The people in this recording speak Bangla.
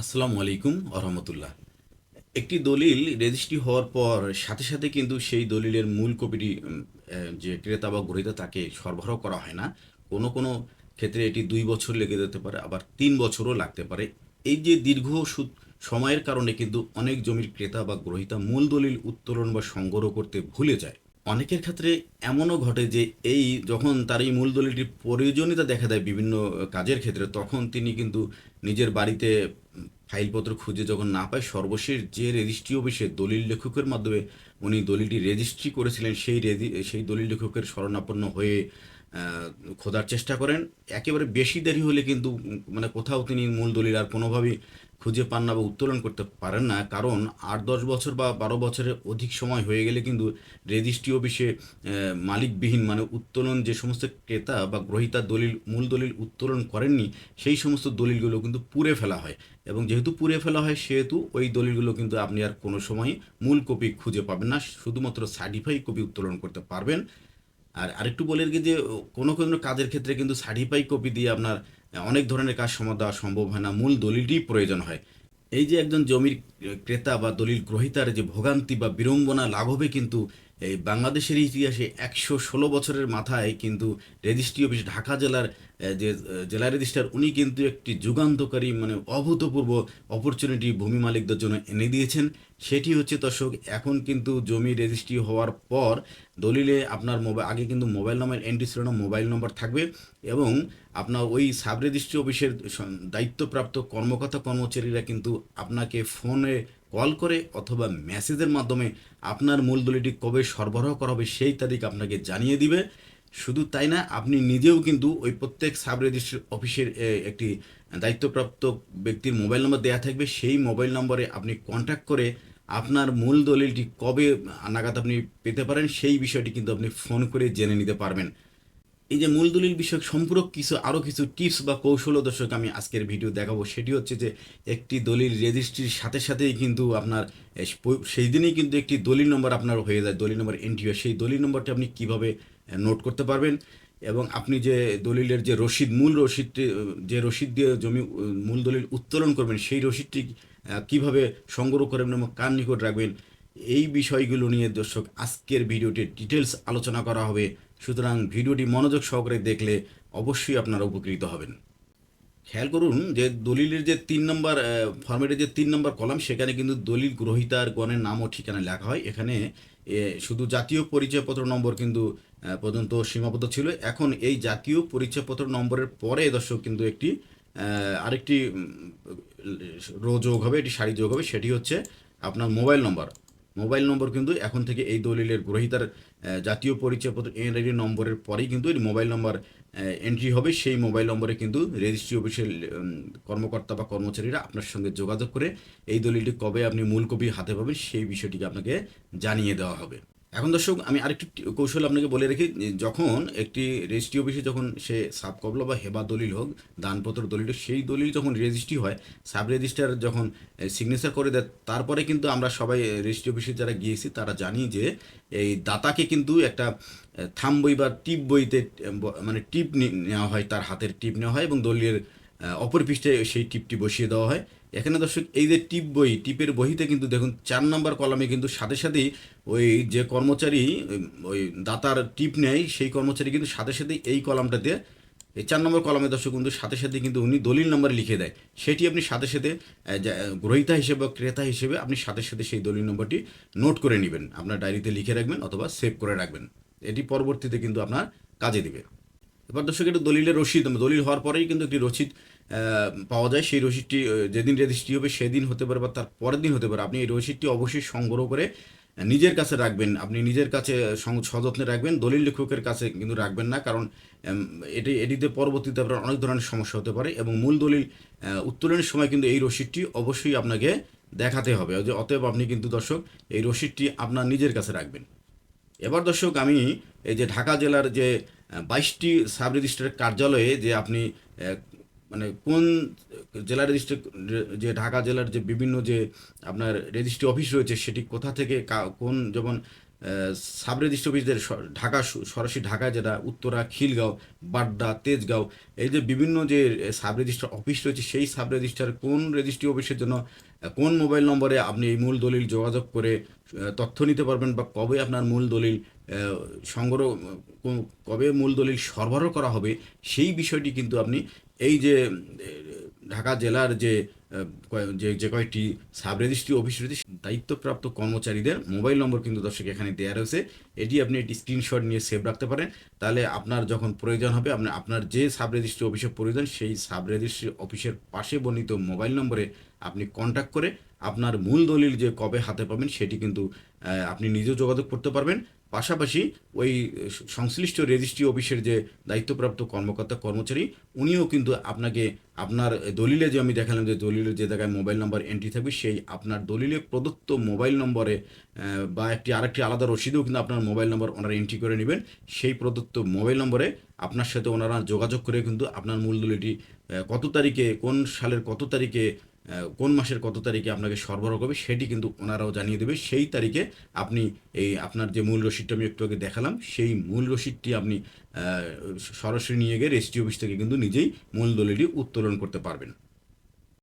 আসসালামু আলাইকুম আরহামতুল্লাহ একটি দলিল রেজিস্ট্রি হওয়ার পর সাথে সাথে কিন্তু সেই দলিলের মূল কপিটি যে ক্রেতা বা গ্রহীতা তাকে সরবরাহ করা হয় না। কোনো কোনো ক্ষেত্রে এটি দুই বছর লেগে যেতে পারে, আবার তিন বছরও লাগতে পারে। এই যে দীর্ঘ সময়ের কারণে কিন্তু অনেক জমির ক্রেতা বা গ্রহীতা মূল দলিল উত্তোলন বা সংগ্রহ করতে ভুলে যায়। অনেকের ক্ষেত্রে এমনও ঘটে যে এই যখন তার এই মূল দলিলটির প্রয়োজনীয়তা দেখা দেয় বিভিন্ন কাজের ক্ষেত্রে, তখন তিনি কিন্তু নিজের বাড়িতে ফাইলপত্র খুঁজে যখন না পায়, সর্বশেষ যে রেজিস্ট্রি অফিসে দলিল লেখকের মাধ্যমে উনি দলিলটি রেজিস্ট্রি করেছিলেন, সেই রেজি, সেই দলিল লেখকের শরণাপন্ন হয়ে খোঁজার চেষ্টা করেন। একেবারে বেশি দেরি হলে কিন্তু মানে কোথাও তিনি মূল দলিল আর কোনোভাবেই খুঁজে পান না বা উত্তোলন করতে পারেন না। কারণ আট দশ বছর বা বারো বছরের অধিক সময় হয়ে গেলে কিন্তু রেজিস্ট্রি অফিসে মালিকবিহীন মানে উত্তোলন যে সমস্ত ক্রেতা বা গ্রহীতা দলিল, মূল দলিল উত্তোলন করেননি, সেই সমস্ত দলিলগুলো কিন্তু পুড়ে ফেলা হয়। এবং যেহেতু পুড়ে ফেলা হয়, সেহেতু ওই দলিলগুলো কিন্তু আপনি আর কোনো সময় মূল কপি খুঁজে পাবেন না। শুধুমাত্র সার্টিফাই কপি উত্তোলন করতে পারবেন। আর আরেকটু বলে কি যে, কোনো কোনো কাজের ক্ষেত্রে কিন্তু সার্টিফাই কপি দিয়ে আপনার অনেক ধরনের কাজ সময় দেওয়া সম্ভব হয় না। মূল দলিলটি প্রয়োজন হয়। এই যে একজন জমির ক্রেতা বা দলিল গ্রহিতার যে ভোগান্তি বা বিড়ম্বনা হবে কিন্তু, এই বাংলাদেশের ইতিহাসে একশো ষোলো বছরের মাথায় কিন্তু রেজিস্ট্রি অফিস ঢাকা জেলার যে জেলা রেজিস্ট্রার, উনি কিন্তু একটি যুগান্তকারী মানে অভূতপূর্ব অপরচুনিটি ভূমি মালিকদের জন্য এনে দিয়েছেন। সেটি হচ্ছে, দর্শক, এখন কিন্তু জমি রেজিস্ট্রি হওয়ার পর দলিলে আপনার মোবাইল আগে কিন্তু মোবাইল নাম্বার এন্ট্রি ছিল না, মোবাইল নম্বর থাকবে এবং আপনার ওই সাব রেজিস্ট্রি অফিসের দায়িত্বপ্রাপ্ত কর্মকর্তা, কর্মচারীরা কিন্তু আপনাকে ফোনে কল করে অথবা মেসেজের মাধ্যমে আপনার মূল দলিলটি কবে সরবরাহ করা হবে সেই তারিখ আপনাকে জানিয়ে দিবে। শুধু তাই না, আপনি নিজেও কিন্তু ওই প্রত্যেক সাব রেজিস্ট্রি অফিসের একটি দায়িত্বপ্রাপ্ত ব্যক্তির মোবাইল নম্বর দেওয়া থাকবে। সেই মোবাইল নম্বরে আপনি কন্ট্যাক্ট করে আপনার মূল দলিলটি কবে নাগাদ আপনি পেতে পারেন, সেই বিষয়টি কিন্তু আপনি ফোন করে জেনে নিতে পারবেন। এই যে মূল দলিল বিষয়ক সম্পূরক কিছু আরও কিছু টিপস বা কৌশল দর্শক আমি আজকের ভিডিও দেখাবো, সেটি হচ্ছে যে একটি দলিল রেজিস্ট্রির সাথে সাথেই কিন্তু আপনার সেই দিনেই কিন্তু একটি দলিল নম্বর আপনার হয়ে যায়, দলিল নম্বর এন্ট্রি হয়। সেই দলিল নম্বরটি আপনি কীভাবে নোট করতে পারবেন এবং আপনি যে দলিলের যে রসিদ, মূল রসিদটি যে রসিদ দিয়ে জমি মূল দলিল উত্তোলন করবেন, সেই রসিদটি কীভাবে সংগ্রহ করবেন এবং কার নিকট রাখবেন, এই বিষয়গুলো নিয়ে দর্শক আজকের ভিডিওটি ডিটেলস আলোচনা করা হবে সুতরাং ভিডিওটি মনোযোগ সহকারে দেখলে অবশ্যই আপনারা উপকৃত হবেন। খেয়াল করুন যে দলিলের যে তিন নম্বর ফর্মেটের যে তিন নম্বর কলাম সেখানে কিন্তু দলিল গ্রহীতার গণের নাম ও ঠিকানা লেখা হয়। এখানে শুধু জাতীয় পরিচয়পত্র নম্বর কিন্তু পর্যন্ত সীমাবদ্ধ ছিল। এখন এই জাতীয় পরিচয়পত্র নম্বরের পরে দর্শক কিন্তু একটি আরেকটি রো যোগ হবে এটি সারি যোগ হবে, সেটি হচ্ছে আপনার মোবাইল নম্বর। মোবাইল নম্বর কিন্তু এখন থেকে এই দলিলের গ্রহীতার জাতীয় পরিচয়পত্র এনআইডি নম্বরের পরেই কিন্তু মোবাইল নম্বর এন্ট্রি হবে। সেই মোবাইল নম্বরে কিন্তু রেজিস্ট্রি অফিসের কর্মকর্তা বা কর্মচারীরা আপনার সঙ্গে যোগাযোগ করে এই দলিলটি কবে আপনি মূল কপি হাতে পাবেন সেই বিষয়টিকে আপনাকে জানিয়ে দেওয়া হবে। এখন দর্শক আমি আরেকটি কৌশল আপনাকে বলে রাখি যখন একটি রেজিস্ট্রি অফিসে যখন সে সাব কবলা বা হেবা দলিল হোক দানপত্র দলিল হোক, সেই দলিল যখন রেজিস্ট্রি হয় সাব রেজিস্ট্রার যখন সিগনেচার করে দেয় তারপরে কিন্তু আমরা সবাই রেজিস্ট্রি অফিসে যারা গিয়েছি তারা জানি যে এই দাতাকে কিন্তু একটা থাম বই বা টিপ বইতে মানে টিপ নেওয়া হয় তার হাতের টিপ নেওয়া হয় এবং দলিলের অপর পৃষ্ঠে সেই টিপটি বসিয়ে দেওয়া হয়। এখানে দর্শক, এই যে টিপ বই, টিপের বইতে কিন্তু দেখুন, চার নম্বর কলামে কিন্তু সাথে সাথেই ওই যে কর্মচারী, ওই দাতার টিপ নেয়, সেই কর্মচারী কিন্তু সাথে সাথেই এই কলামটাতে, এই চার নম্বর কলামে দর্শক কিন্তু সাথে সাথে কিন্তু উনি দলিল নাম্বার লিখে দেয়। সেটি আপনি সাথে সাথে গ্রহীতা হিসেবে বা ক্রেতা হিসেবে আপনি সাথে সাথে সেই দলিল নম্বরটি নোট করে নেবেন। আপনার ডায়েরিতে লিখে রাখবেন অথবা সেভ করে রাখবেন। এটি পরবর্তীতে কিন্তু আপনার কাজে দিবে। এবার দর্শক একটু দলিলের রসিদ দলিল হওয়ার পরেই কিন্তু একটি রসিদ পাওয়া যায়। সেই রসিদটি যেদিন রেজিস্ট্রি হবে সেদিন হতে পারে বা তার পরের দিন হতে পারে। আপনি এই রসিদটি অবশ্যই সংগ্রহ করে নিজের কাছে রাখবেন। আপনি নিজের কাছে সযত্নে রাখবেন। দলিল লেখকের কাছে কিন্তু রাখবেন না। কারণ এটি, এটিতে পরবর্তীতে আপনার অনেক ধরনের সমস্যা হতে পারে এবং মূল দলিল উত্তোলনের সময় কিন্তু এই রসিদটি অবশ্যই আপনাকে দেখাতে হবে। যে অতএব আপনি কিন্তু দর্শক, এই রসিদটি আপনার নিজের কাছে রাখবেন। এবার দর্শক, আমি এই যে ঢাকা জেলার যে বাইশটি সাব রেজিস্ট্রার কার্যালয়ে যে আপনি মানে কোন জেলা রেজিস্ট্রি যে ঢাকা জেলার যে বিভিন্ন যে আপনার রেজিস্ট্রি অফিস রয়েছে সেটি কোথা থেকে কোন যেমন সাব রেজিস্ট্রি অফিসদের ঢাকা সরাসরি ঢাকা যেটা উত্তরা, খিলগাঁও, বাড্ডা, তেজগাঁও, এই যে বিভিন্ন যে সাব রেজিস্ট্রার অফিস রয়েছে, সেই সাব রেজিস্ট্রার কোন রেজিস্ট্রি অফিসের জন্য কোন মোবাইল নম্বরে আপনি এই মূল দলিল যোগাযোগ করে তথ্য নিতে পারবেন বা কবে আপনার মূল দলিল সংগ্রহ কবে মূল দলিল সরবরাহ করা হবে, সেই বিষয়টি কিন্তু আপনি এই যে ঢাকা জেলার যে যে যে কয়েকটি সাব রেজিস্ট্রি অফিস রয়েছে দায়িত্বপ্রাপ্ত কর্মচারীদের মোবাইল নম্বর কিন্তু দর্শক এখানে দেওয়া রয়েছে। এটি আপনি একটি স্ক্রিনশট নিয়ে সেভ রাখতে পারেন। তাহলে আপনার যখন প্রয়োজন হবে, আপনি, আপনার যে সাব রেজিস্ট্রি অফিসের প্রয়োজন, সেই সাব রেজিস্ট্রি অফিসের পাশে বর্ণিত মোবাইল নম্বরে আপনি কন্ট্যাক্ট করে আপনার মূল দলিল যে কবে হাতে পাবেন, সেটি কিন্তু আপনি নিজেও যোগাযোগ করতে পারবেন। পাশাপাশি ওই সংশ্লিষ্ট রেজিস্ট্রি অফিসের যে দায়িত্বপ্রাপ্ত কর্মকর্তা কর্মচারী, উনিও কিন্তু আপনাকে আপনার দলিলে যে আমি দেখালাম যে দলিলের যে জায়গায় মোবাইল নম্বর এন্ট্রি থাকবে, সেই আপনার দলিলে প্রদত্ত মোবাইল নম্বরে বা একটি আরেকটি আলাদা রসিদেও কিন্তু আপনার মোবাইল নম্বর ওনারা এন্ট্রি করে নেবেন। সেই প্রদত্ত মোবাইল নম্বরে আপনার সাথে ওনারা যোগাযোগ করে কিন্তু আপনার মূল দলিলটি কত তারিখে, কোন সালের কত তারিখে কোন মাসের কত তারিখে আপনাকে সরবরাহ করবে সেটি কিন্তু ওনারাও জানিয়ে দেবে। সেই তারিখে আপনি এই আপনার যে মূল রসিদটা আমি একটু আগে দেখালাম, সেই মূল রসিদটি আপনি সরাসরি নিয়ে গিয়ে রেজিস্ট্রি অফিস থেকে কিন্তু নিজেই মূল দলিলটি উত্তোলন করতে পারবেন।